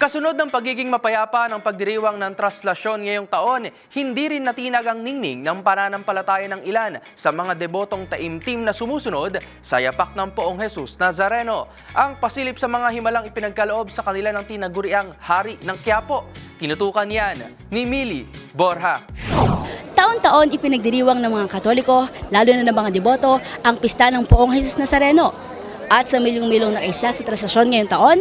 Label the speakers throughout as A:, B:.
A: Kasunod ng pagiging mapayapa ng pagdiriwang ng traslasyon ngayong taon, hindi rin natinag ang ningning ng pananampalataya ng ilan sa mga debotong taimtim na sumusunod sa yapak ng poong Jesus Nazareno. Ang pasilip sa mga himalang ipinagkaloob sa kanila ng tinaguriang Hari ng Quiapo. Tinutukan yan ni Mili Borja.
B: Taon-taon ipinagdiriwang ng mga Katoliko, lalo na ng mga deboto, ang pista ng Poong Jesus Nazareno. At sa milyong-milyong na isa sa trasasyon ngayong taon,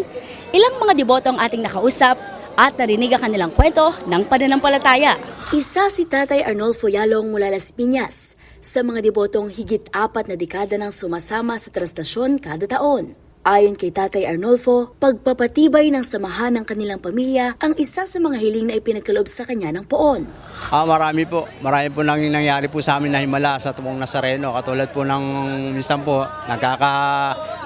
B: ilang mga deboto ang ating nakausap at narinig ang kanilang kwento ng pananampalataya. Isa si Tatay Arnolfo Yalong mula Las Piñas sa mga debotong higit apat na dekada nang sumasama sa trastasyon kada taon. Ayon kay Tatay Arnolfo, pagpapatibay ng samahan ng kanilang pamilya ang isa sa mga hiling na ipinagkaloob sa kanya ng poon.
C: Ah, marami po. Marami po nang nangyari po sa amin na himala sa tumong Nazareno. Katulad po ng minsan po, nagkaka,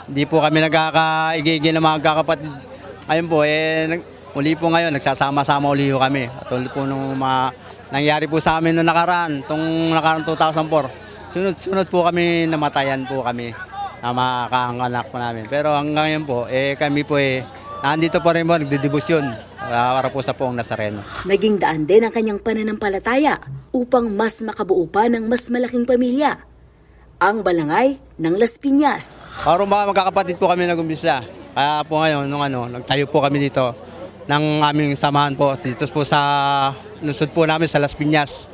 C: hindi po kami nagkakaigigil ng mga kakapatid. Ayun po, eh, nag, uli po ngayon, nagsasama-sama uli po kami. Katulad po nung mga nangyari po sa amin noong nakaraan, itong nakaraan 2004. Sunod-sunod po kami, namatayan po kami na makakaanganak po namin. Pero hanggang ngayon po, eh, kami po eh, nandito po rin po, nagdidibusyon para po sa poong Nazareno.
B: Naging daan din ang kanyang pananampalataya upang mas makabuo pa ng mas malaking pamilya. Ang balangay ng Las Piñas.
C: Parang mga magkakapatid po kami nag-umpisa. Kaya po ngayon, nung ano, nagtayo po kami dito ng aming samahan po dito po sa lusod po namin sa Las Piñas.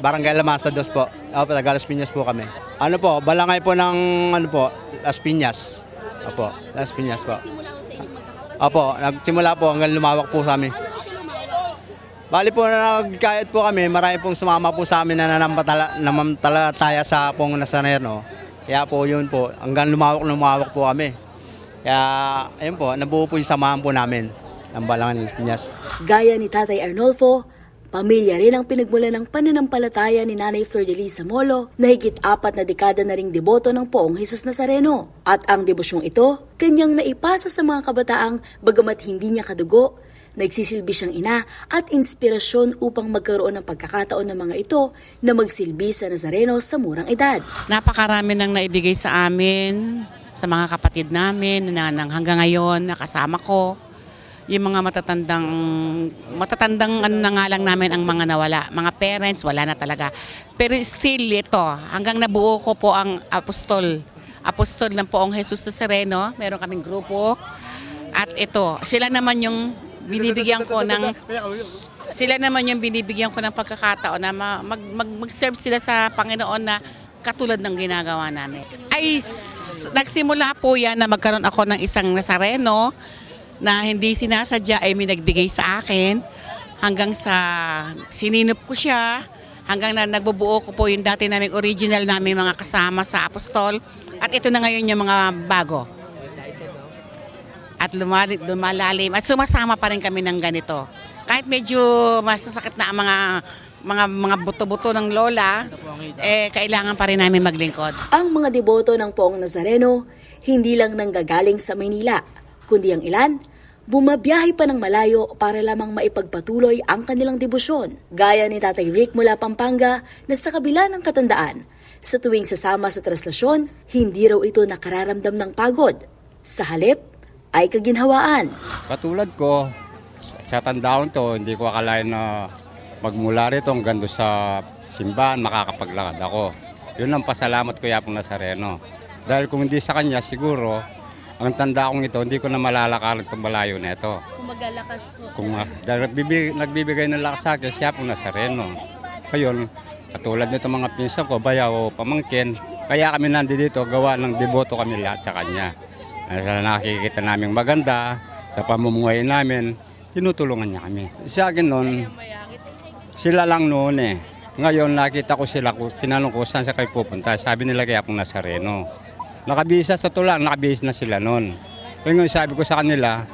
C: Barangay Lamasa Dos po. Opo, taga Las Piñas po kami. Ano po, balangay po ng ano po, Las Piñas. Opo, Las Piñas po. Opo, nagsimula po hanggang lumawak po sa amin. Bali po na nagkayat po kami, marami pong sumama po sa amin na nanampatala, namampalataya sa pong Nazareno. Kaya po yun po, hanggang lumawak lumawak po kami. Kaya ayun po, nabuo po yung samahan po namin ng Balangan ng Piñas.
B: Gaya ni Tatay Arnolfo, pamilya rin ang pinagmula ng pananampalataya ni Nanay Flor de Lisa Molo na higit apat na dekada na ring deboto ng poong Jesus Nazareno. At ang debosyong ito, kanyang naipasa sa mga kabataang bagamat hindi niya kadugo, nagsisilbi siyang ina at inspirasyon upang magkaroon ng pagkakataon ng mga ito na magsilbi sa Nazareno sa murang edad.
D: Napakarami nang naibigay sa amin, sa mga kapatid namin na hanggang ngayon nakasama ko. Yung mga matatandang matatandang ano na nga lang namin ang mga nawala. Mga parents wala na talaga. Pero still ito, hanggang nabuo ko po ang apostol. Apostol ng Poong Jesus sa Sereno. Meron kaming grupo. At ito, sila naman yung binibigyan ko ng sila naman yung binibigyan ko ng pagkakataon na ma- mag, mag, mag-serve sila sa Panginoon na katulad ng ginagawa namin. Ay, nagsimula po yan na magkaroon ako ng isang Nazareno na hindi sinasadya ay may nagbigay sa akin. Hanggang sa sininop ko siya hanggang na nagbubuo ko po yung dati naming original namin mga kasama sa apostol. At ito na ngayon yung mga bago. At lumalalim. At sumasama pa rin kami ng ganito. Kahit medyo masasakit na ang mga mga mga buto-buto ng lola, eh kailangan pa rin namin maglingkod.
B: Ang mga deboto ng Poong Nazareno hindi lang nanggagaling sa Maynila, kundi ang ilan, bumabiyahe pa ng malayo para lamang maipagpatuloy ang kanilang debosyon. Gaya ni Tatay Rick mula Pampanga na sa kabila ng katandaan, sa tuwing sasama sa traslasyon, hindi raw ito nakararamdam ng pagod. Sa halip, ay kaginhawaan.
E: Katulad ko, sa tandaan to, hindi ko akalain na magmula rito hanggang sa simbahan, makakapaglakad ako. Yun ang pasalamat ko yapong Nazareno. Dahil kung hindi sa kanya, siguro, ang tanda kong ito, hindi ko na malalakaran itong malayo na ito.
B: Kung magalakas po.
E: Kung dahil nagbibigay, nagbibigay ng lakas sa akin, siya pong Nazareno. Ngayon, katulad nito mga pinsan ko, bayaw o pamangkin, kaya kami nandito, gawa ng deboto kami lahat sa kanya. Nakikita namin maganda, sa pamumuhay namin, tinutulungan niya kami. Sa akin noon, sila lang noon eh. Ngayon nakita ko sila, tinanong ko saan sa kayo pupunta. Sabi nila kaya pong Nazareno. Nakabisa sa tulang, nakabihis na sila noon. Kaya ngayon sabi ko sa kanila,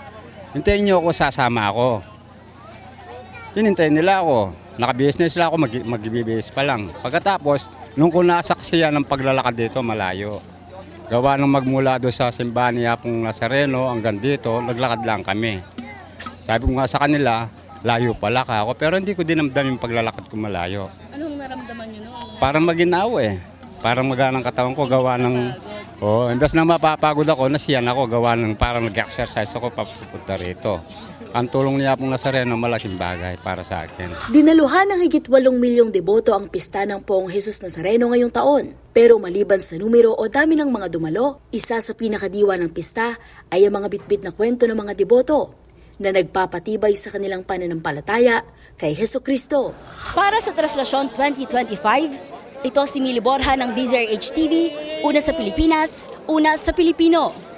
E: hintayin niyo ako, sasama ako. Hinintay nila ako. Nakabihis na sila ako, mag magbibihis pa lang. Pagkatapos, nung ko nasaksiyan ng paglalakad dito, malayo. Gawa ng magmula doon sa simbahan ni Apong Nazareno hanggang dito, naglakad lang kami. Sabi ko nga sa kanila, layo pala ka ako, pero hindi ko dinamdam yung paglalakad ko malayo.
B: Anong naramdaman nyo noon?
E: Parang maginaw eh. Parang maganang katawan ko, gawa ng... Oh, imbes na mapapagod ako, nasiyan ako, gawa ng parang nag-exercise ako papunta rito. Ang tulong niya pong Nazareno, malaking bagay para sa akin.
B: Dinaluhan ng higit 8 milyong deboto ang pista ng Poong Jesus Nazareno ngayong taon. Pero maliban sa numero o dami ng mga dumalo, isa sa pinakadiwa ng pista ay ang mga bitbit na kwento ng mga deboto na nagpapatibay sa kanilang pananampalataya kay Heso Kristo. Para sa Traslasyon 2025, ito si Mili Borja ng DZRH TV, una sa Pilipinas, una sa Pilipino.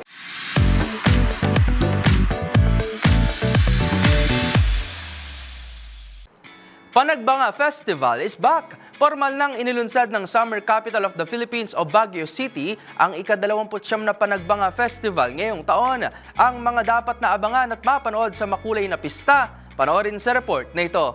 A: Panagbanga Festival is back! Formal nang inilunsad ng Summer Capital of the Philippines o Baguio City ang ika-29 na Panagbanga Festival ngayong taon. Ang mga dapat na abangan at mapanood sa makulay na pista, panoorin sa report na ito.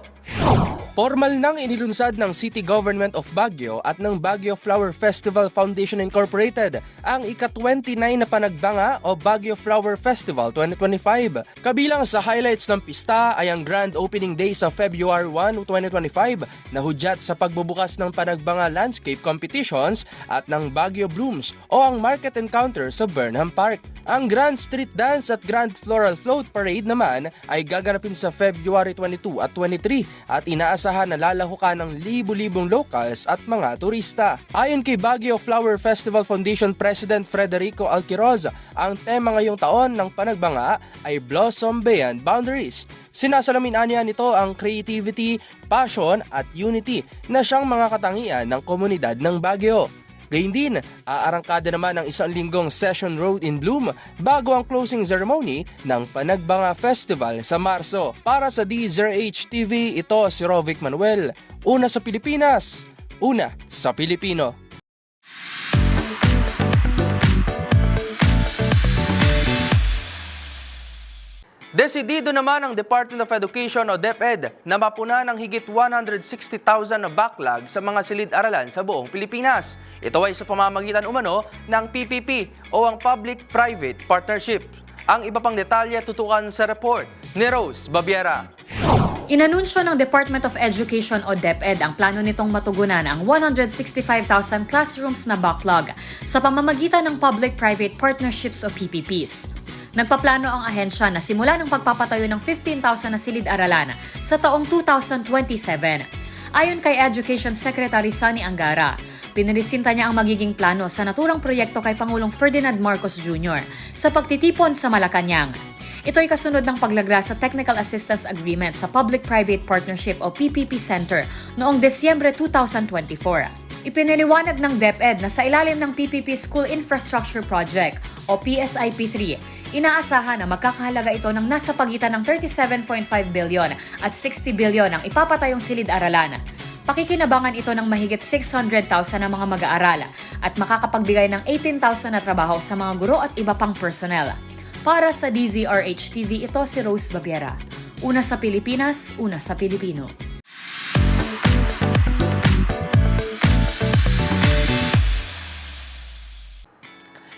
A: Formal nang inilunsad ng City Government of Baguio at ng Baguio Flower Festival Foundation Incorporated ang ika-29 na panagbanga o Baguio Flower Festival 2025. Kabilang sa highlights ng pista ay ang grand opening day sa February 1, 2025 na hudyat sa pagbubukas ng panagbanga landscape competitions at ng Baguio Blooms o ang market encounter sa Burnham Park. Ang Grand Street Dance at Grand Floral Float Parade naman ay gaganapin sa February 22 at 23 at inaasahan na lalahukan ng libu-libong locals at mga turista. Ayon kay Baguio Flower Festival Foundation President Federico Alquiroz, ang tema ngayong taon ng panagbanga ay Blossom Beyond Boundaries. Sinasalamin niya nito ang creativity, passion at unity na siyang mga katangian ng komunidad ng Baguio. Gayun din, aarangkada naman ang isang linggong Session Road in Bloom bago ang closing ceremony ng Panagbanga Festival sa Marso. Para sa DZRH TV, ito si Rovic Manuel. Una sa Pilipinas, una sa Pilipino. Desidido naman ang Department of Education o DepEd na mapuna ng higit 160,000 na backlog sa mga silid-aralan sa buong Pilipinas. Ito ay sa pamamagitan umano ng PPP o ang Public-Private Partnership. Ang iba pang detalye tutukan sa report ni Rose Babiera.
F: Inanunsyo ng Department of Education o DepEd ang plano nitong matugunan ang 165,000 classrooms na backlog sa pamamagitan ng Public-Private Partnerships o PPPs. Nagpaplano ang ahensya na simula ng pagpapatayo ng 15,000 na silid-aralan sa taong 2027. Ayon kay Education Secretary Sani Angara, pinilisinta niya ang magiging plano sa naturang proyekto kay Pangulong Ferdinand Marcos Jr. sa pagtitipon sa Malacanang. Ito ay kasunod ng paglagra sa Technical Assistance Agreement sa Public-Private Partnership o PPP Center noong Desyembre 2024. Ipiniliwanag ng DepEd na sa ilalim ng PPP School Infrastructure Project o PSIP3, inaasahan na magkakahalaga ito ng nasa pagitan ng 37.5 billion at 60 billion ang ipapatayong silid-aralan. Pakikinabangan ito ng mahigit 600,000 na mga mag-aaral at makakapagbigay ng 18,000 na trabaho sa mga guro at iba pang personnel. Para sa DZRH TV, ito si Rose Babiera. Una sa Pilipinas, una sa Pilipino.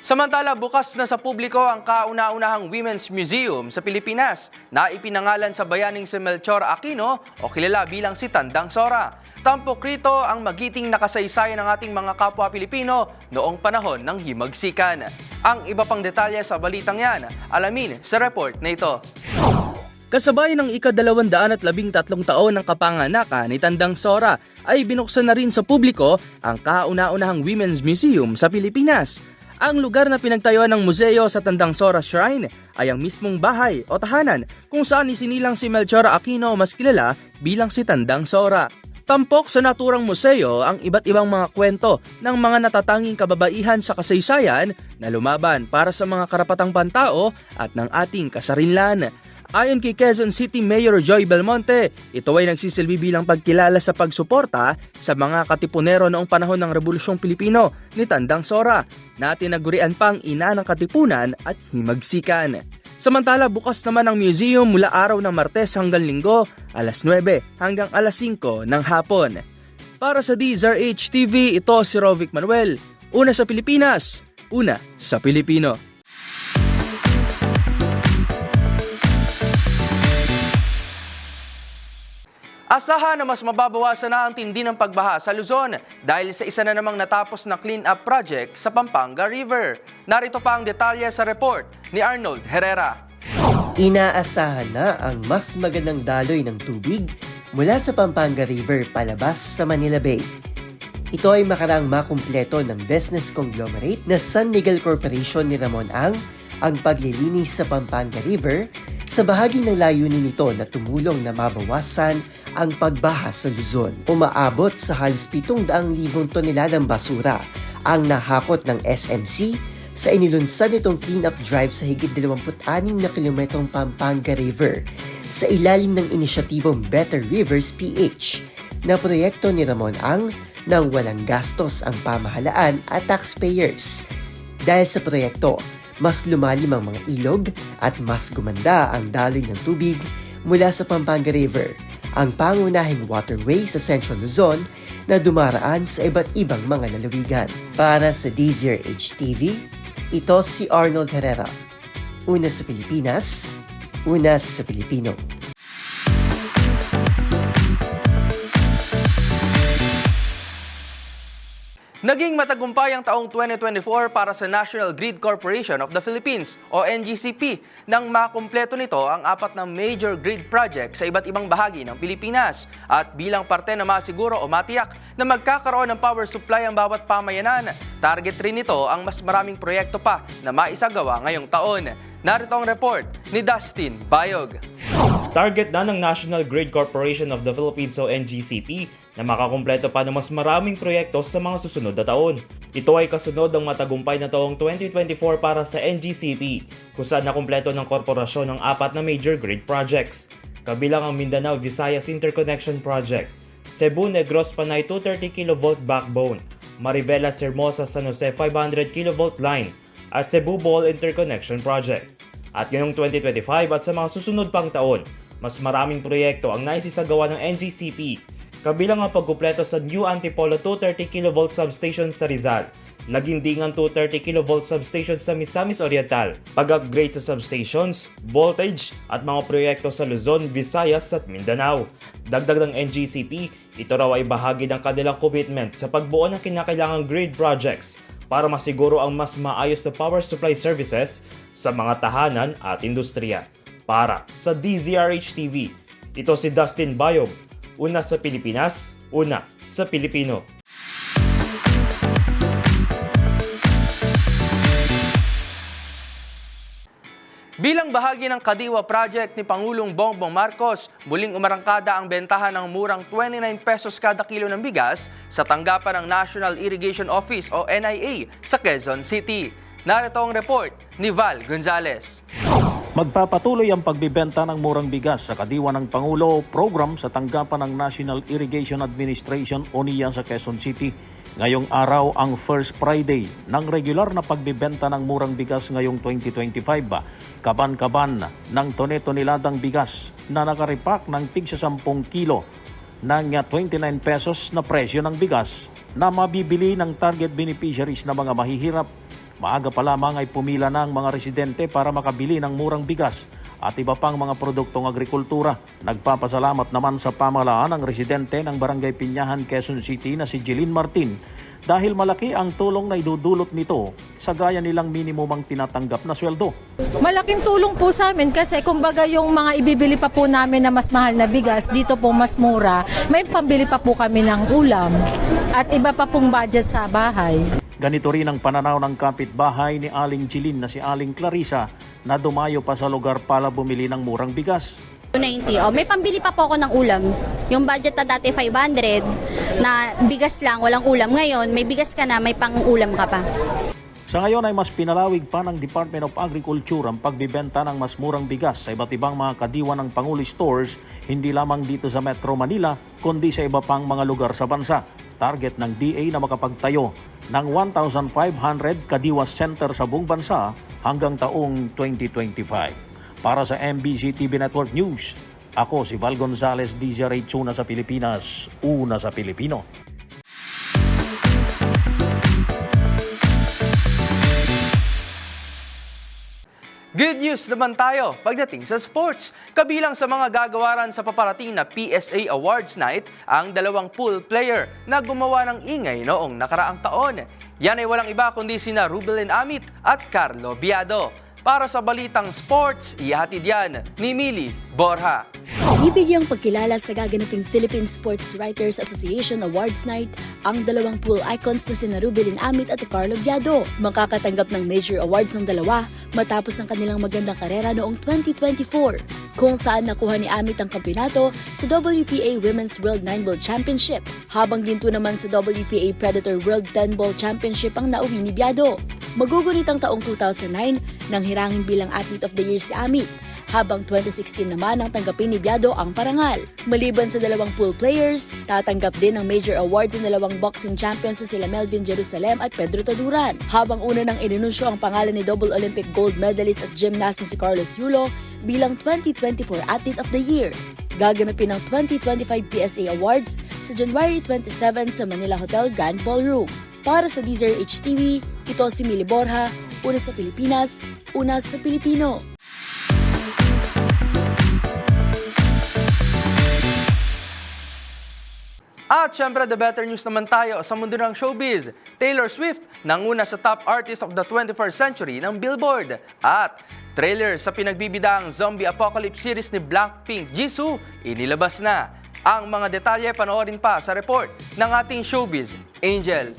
A: Samantala, bukas na sa publiko ang kauna-unahang Women's Museum sa Pilipinas na ipinangalan sa bayaning si Melchor Aquino o kilala bilang si Tandang Sora. Tampok rito ang magiting nakasaysayan ng ating mga kapwa Pilipino noong panahon ng himagsikan. Ang iba pang detalye sa balitang yan, alamin sa report na ito. Kasabay ng ikadalawandaan at labing tatlong taon ng kapanganakan ni Tandang Sora ay binuksan na rin sa publiko ang kauna-unahang Women's Museum sa Pilipinas. Ang lugar na pinagtayuan ng museo sa Tandang Sora Shrine ay ang mismong bahay o tahanan kung saan isinilang si Melchor Aquino mas kilala bilang si Tandang Sora. Tampok sa naturang museo ang iba't ibang mga kwento ng mga natatanging kababaihan sa kasaysayan na lumaban para sa mga karapatang pantao at ng ating kasarinlan. Ayon kay Quezon City Mayor Joy Belmonte, ito ay nagsisilbi bilang pagkilala sa pagsuporta sa mga katipunero noong panahon ng Rebolusyong Pilipino ni Tandang Sora na tinagurian pang ina ng katipunan at himagsikan. Samantala bukas naman ang museum mula araw ng Martes hanggang Linggo, alas 9 hanggang alas 5 ng hapon. Para sa DZRH TV, ito si Rovic Manuel. Una sa Pilipinas, una sa Pilipino. Asahan na mas mababawasan na ang tindi ng pagbaha sa Luzon dahil sa isa na namang natapos na clean-up project sa Pampanga River. Narito pa ang detalye sa report ni Arnold Herrera.
G: Inaasahan na ang mas magandang daloy ng tubig mula sa Pampanga River palabas sa Manila Bay. Ito ay makarang makumpleto ng business conglomerate na San Miguel Corporation ni Ramon Ang ang paglilinis sa Pampanga River sa bahagi ng layunin nito na tumulong na mabawasan ang pagbaha sa Luzon. Umaabot sa halos 700,000 toneladang basura ang nahakot ng SMC sa inilunsad nitong cleanup drive sa higit 26 na kilometrong Pampanga River sa ilalim ng inisyatibong Better Rivers PH na proyekto ni Ramon Ang nang walang gastos ang pamahalaan at taxpayers. Dahil sa proyekto, mas lumalim ang mga ilog at mas gumanda ang daloy ng tubig mula sa Pampanga River, ang pangunahing waterway sa Central Luzon na dumaraan sa iba't ibang mga lalawigan. Para sa DZRH TV, ito si Arnold Herrera. Una sa Pilipinas, una sa Pilipino.
A: Naging matagumpay ang taong 2024 para sa National Grid Corporation of the Philippines o NGCP nang makumpleto nito ang apat na major grid project sa iba't ibang bahagi ng Pilipinas at bilang parte na masiguro o matiyak na magkakaroon ng power supply ang bawat pamayanan. Target rin nito ang mas maraming proyekto pa na maisagawa ngayong taon. Narito ang report ni Dustin Bayog.
H: Target na ng National Grid Corporation of the Philippines o NGCP na makakumpleto pa ng mas maraming proyekto sa mga susunod na taon. Ito ay kasunod ng matagumpay na taong 2024 para sa NGCP kung saan nakumpleto ng korporasyon ng apat na major grid projects. Kabilang ang Mindanao Visayas Interconnection Project, Cebu Negros Panay 230 kV backbone, Maribelas Hermosa San Jose 500 kV line, at Cebu Bohol Interconnection Project. At ngayong 2025 at sa mga susunod pang taon, mas maraming proyekto ang naisisagawa ng NGCP, kabilang ang pagkumpleto sa New Antipolo 230 kV substation sa Rizal, Lagindingan 230 kV substation sa Misamis Oriental, pag-upgrade sa substations, voltage at mga proyekto sa Luzon, Visayas at Mindanao. Dagdag ng NGCP, ito raw ay bahagi ng kanilang commitment sa pagbuo ng kinakailangang grid projects para masiguro ang mas maayos na power supply services sa mga tahanan at industriya. Para sa DZRH TV, ito si Dustin Bayog, una sa Pilipinas, una sa Pilipino.
A: Bilang bahagi ng Kadiwa Project ni Pangulong Bongbong Marcos, muling umarangkada ang bentahan ng murang 29 pesos kada kilo ng bigas sa tanggapan ng National Irrigation Office o NIA sa Quezon City. Narito ang report ni Val Gonzales.
I: Magpapatuloy ang pagbibenta ng murang bigas sa kadiwa ng Pangulo program sa tanggapan ng National Irrigation Administration o NIA sa Quezon City. Ngayong araw ang first Friday ng regular na pagbibenta ng murang bigas ngayong 2025. Kaban-kaban ng tone-toneladang bigas na nakaripak ng tig sa 10 kilo. Ng 29 pesos na presyo ng bigas na mabibili ng target beneficiaries na mga mahihirap. Maaga pa lamang ay pumila ang mga residente para makabili ng murang bigas at iba pang mga produktong agrikultura. Nagpapasalamat naman sa pamahalaan ang residente ng Barangay Pinyahan, Quezon City na si Jeline Martin dahil malaki ang tulong na idudulot nito sa gaya nilang minimum ang tinatanggap na sweldo.
J: Malaking tulong po sa amin kasi kumbaga yung mga ibibili pa po namin na mas mahal na bigas, dito po mas mura. May pambili pa po kami ng ulam at iba pa pong budget sa bahay.
I: Ganito rin ang pananaw ng kapitbahay ni Aling Jilin na si Aling Clarissa na dumayo pa sa lugar para bumili ng murang bigas.
K: 290. Oh, may pambili pa po ako ng ulam. Yung budget na dati 500 na bigas lang, walang ulam. Ngayon, may bigas ka na, may pang-ulam ka pa.
I: Sa ngayon ay mas pinalawig pa ng Department of Agriculture ang pagbibenta ng mas murang bigas sa iba't ibang mga kadiwa ng Panguli Stores, hindi lamang dito sa Metro Manila, kundi sa iba pang mga lugar sa bansa. Target ng DA na makapagtayo ng 1,500 kadiwa center sa buong bansa hanggang taong 2025. Para sa MBC TV Network News, ako si Val Gonzalez, DJ Ray Tuna sa Pilipinas, una sa Pilipino.
A: Good news naman tayo pagdating sa sports. Kabilang sa mga gagawaran sa paparating na PSA Awards Night, ang dalawang pool player na gumawa ng ingay noong nakaraang taon. Yan ay walang iba kundi sina Rubelin Amit at Carlo Biado. Para sa balitang sports, ihatid yan ni Mili Borja.
B: Ibigyang pagkilala sa gaganaping Philippine Sports Writers Association Awards Night ang dalawang pool icons na sina Rubilin Amit at Carlo Biado. Makakatanggap ng major awards ng dalawa matapos ang kanilang magandang karera noong 2024 kung saan nakuha ni Amit ang kampeonato sa WPA Women's World 9 Ball Championship habang ginto naman sa WPA Predator World 10 Ball Championship ang nauwi ni Biado. Magugunit ang taong 2009 nang hirangin bilang Athlete of the Year si Amit habang 2016 naman ang tanggapin ni Biado ang parangal. Maliban sa dalawang pool players, tatanggap din ng major awards ang dalawang boxing champions na sila Melvin Jerusalem at Pedro Taduran. Habang una nang inunusyo ang pangalan ni double Olympic gold medalist at gymnast na si Carlos Yulo bilang 2024 Athlete of the Year. Gaganapin ang 2025 PSA Awards sa January 27 sa Manila Hotel Grand Ballroom. Para sa DZRH TV, ito si Mili Borja, una sa Pilipinas, una sa Pilipino.
A: At syempre, the better news naman tayo sa mundo ng showbiz. Taylor Swift nanguna sa Top Artist of the 21st Century ng Billboard. At trailer sa pinagbibidaang zombie apocalypse series ni Blackpink, Jisoo, inilabas na. Ang mga detalye panoorin pa sa report ng ating showbiz, Angel.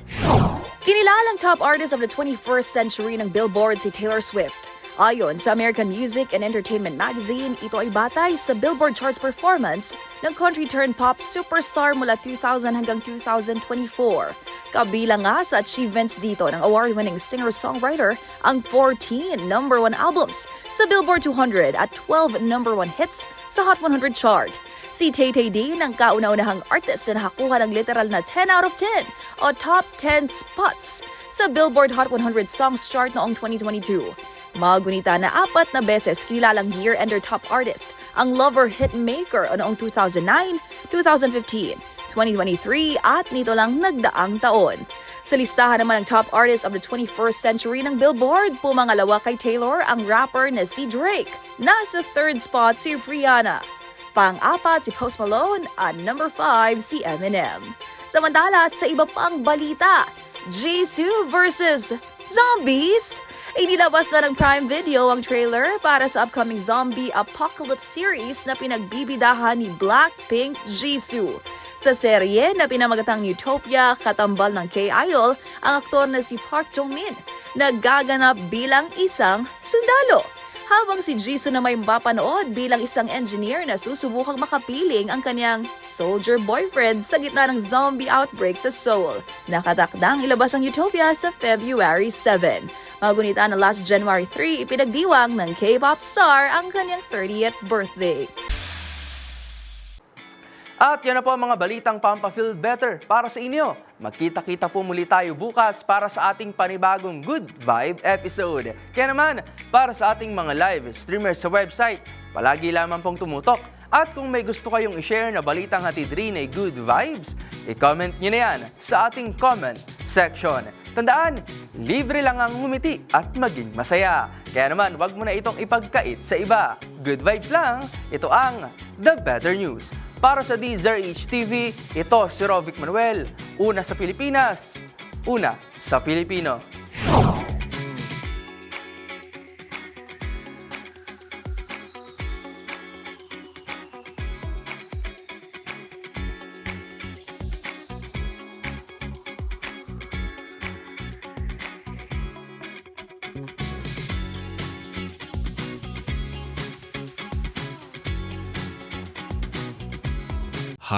L: Kinilalang top artist of the 21st century ng Billboard si Taylor Swift. Ayon sa American Music and Entertainment Magazine, ito ay batay sa Billboard Charts performance ng country turn pop superstar mula 2000 hanggang 2024. Kabilang nga sa achievements dito ng award-winning singer-songwriter ang 14 number one albums sa Billboard 200 at 12 number one hits sa Hot 100 chart. Si Tay Tay din ang kauna-unahang artist na nakakuha ng literal na 10 out of 10 o top 10 spots sa Billboard Hot 100 Songs chart noong 2022. Magunita na apat na beses kilalang year-ender top artist ang Lover Hitmaker noong 2009, 2015, 2023 at nito lang nagdaang taon. Sa listahan naman ng top artist of the 21st century ng Billboard, pumangalawa kay Taylor ang rapper na si Drake. Nasa third spot si Rihanna. Pang-apat si Post Malone at number 5 si Eminem. Samantala, sa iba pang balita, Jisoo versus Zombies? Inilabas na ng Prime Video ang trailer para sa upcoming zombie apocalypse series na pinagbibidahan ni Blackpink Jisoo. Sa serye na pinamagatang Utopia, katambal ng K-Idol, ang aktor na si Park Jong-min, nagaganap bilang isang sundalo. Habang si Jisoo na may mapanood bilang isang engineer na susubukang makapiling ang kanyang soldier boyfriend sa gitna ng zombie outbreak sa Seoul. Nakatakdang ilabas ang Utopia sa February 7. Magunita na last January 3, ipinagdiwang ng K-pop star ang kanyang 30th birthday.
A: At yan na po ang mga balitang Pampa-Feel Better para sa inyo. Magkita-kita po muli tayo bukas para sa ating panibagong Good Vibe episode. Kaya naman, para sa ating mga live streamers sa website, palagi lamang pong tumutok. At kung may gusto kayong i-share na balitang hatid rin ay Good Vibes, i-comment nyo na yan sa ating comment section. Tandaan, libre lang ang ngumiti at maging masaya. Kaya naman, wag mo na itong ipagkait sa iba. Good vibes lang, ito ang The Better News. Para sa DZRH TV, ito si Rovic Manuel. Una sa Pilipinas, una sa Pilipino.